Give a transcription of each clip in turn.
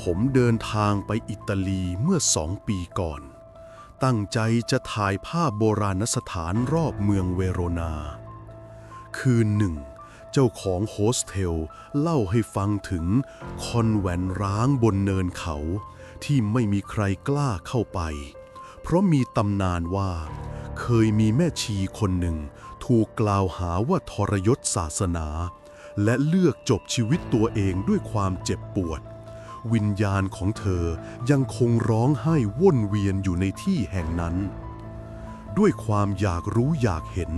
ผมเดินทางไปอิตาลีเมื่อสองปีก่อน ตั้งใจจะถ่ายภาพโบราณสถานรอบเมืองเวโรนา คืนหนึ่ง เจ้าของโฮสเทลเล่าให้ฟังถึงคอนแวนร้างบนเนินเขา ที่ไม่มีใครกล้าเข้าไป เพราะมีตำนานว่า เคยมีแม่ชีคนหนึ่ง ถูกกล่าวหาว่าทรยศศาสนา และเลือกจบชีวิตตัวเองด้วยความเจ็บปวด วิญญาณของเธอยังคงร้องไห้ว่นเวียนอยู่ในที่แห่งนั้น ด้วยความอยากรู้อยากเห็น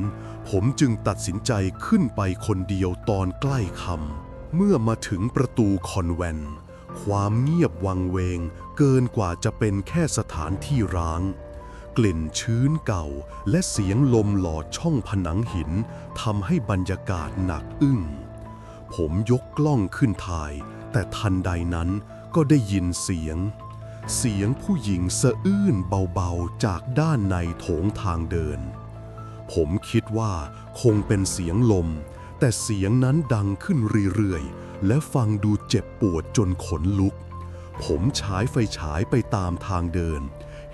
ผมจึงตัดสินใจขึ้นไปคนเดียวตอนใกล้คำเมื่อมาถึงประตูคอนแวนความเงียบวังเวงเกินกว่าจะเป็นแค่สถานที่ร้าง กลิ่นชื้นเก่าและเสียงลมหลอดช่องผนังหินทำให้บรรยากาศหนักอึ้งผมยกกล้องขึ้นถ่าย แต่ทันใดนั้นก็ได้ยินเสียง เสียงผู้หญิงสะอื้นเบาๆจากด้านในโถงทางเดิน ผมคิดว่าคงเป็นเสียงลม แต่เสียงนั้นดังขึ้นเรื่อยๆ และฟังดูเจ็บปวดจนขนลุก ผมฉายไฟฉายไปตามทางเดิน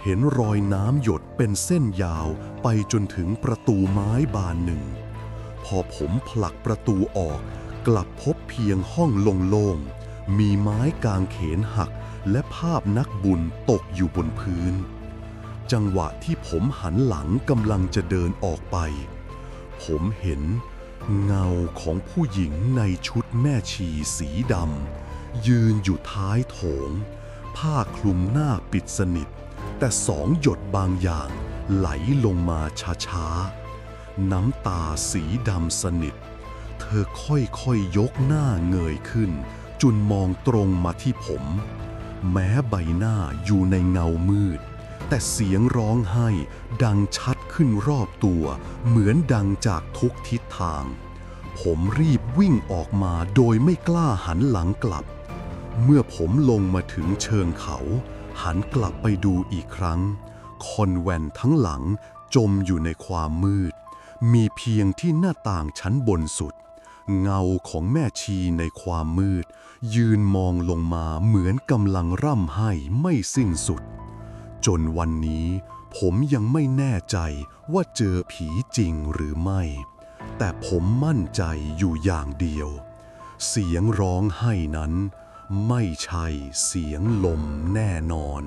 เห็นรอยน้ำหยดเป็นเส้นยาวไปจนถึงประตูไม้บานหนึ่ง พอผมผลักประตูออก กลับพบเพียงห้องโล่งๆ มีไม้กางเขนหักและภาพนักบุญตกอยู่บนพื้น จังหวะที่ผมหันหลังกำลังจะเดินออกไป ผมเห็นเงาของผู้หญิงในชุดแม่ชีสีดำยืนอยู่ท้ายโถง ผ้าคลุมหน้าปิดสนิท แต่สองหยดบางอย่างไหลลงมาช้าๆ น้ำตาสีดำสนิท เธอค่อยๆยกหน้าเงยขึ้น จุนมองตรงมาที่ผม แม้ใบหน้าอยู่ในเงามืด แต่เสียงร้องไห้ดังชัดขึ้นรอบตัว เหมือนดังจากทุกทิศทาง ผมรีบวิ่งออกมาโดยไม่กล้าหันหลังกลับ เมื่อผมลงมาถึงเชิงเขา หันกลับไปดูอีกครั้ง คอนแวนทั้งหลังจมอยู่ในความมืด มีเพียงที่หน้าต่างชั้นบนสุด เงาของแม่ชีในความมืด ยืนมองลงมาเหมือนกำลังร่ำไห้ไม่สิ้นสุด จนวันนี้ ผมยังไม่แน่ใจว่าเจอผีจริงหรือไม่ แต่ผมมั่นใจอยู่อย่างเดียว เสียงร้องไห้นั้น ไม่ใช่เสียงลมแน่นอน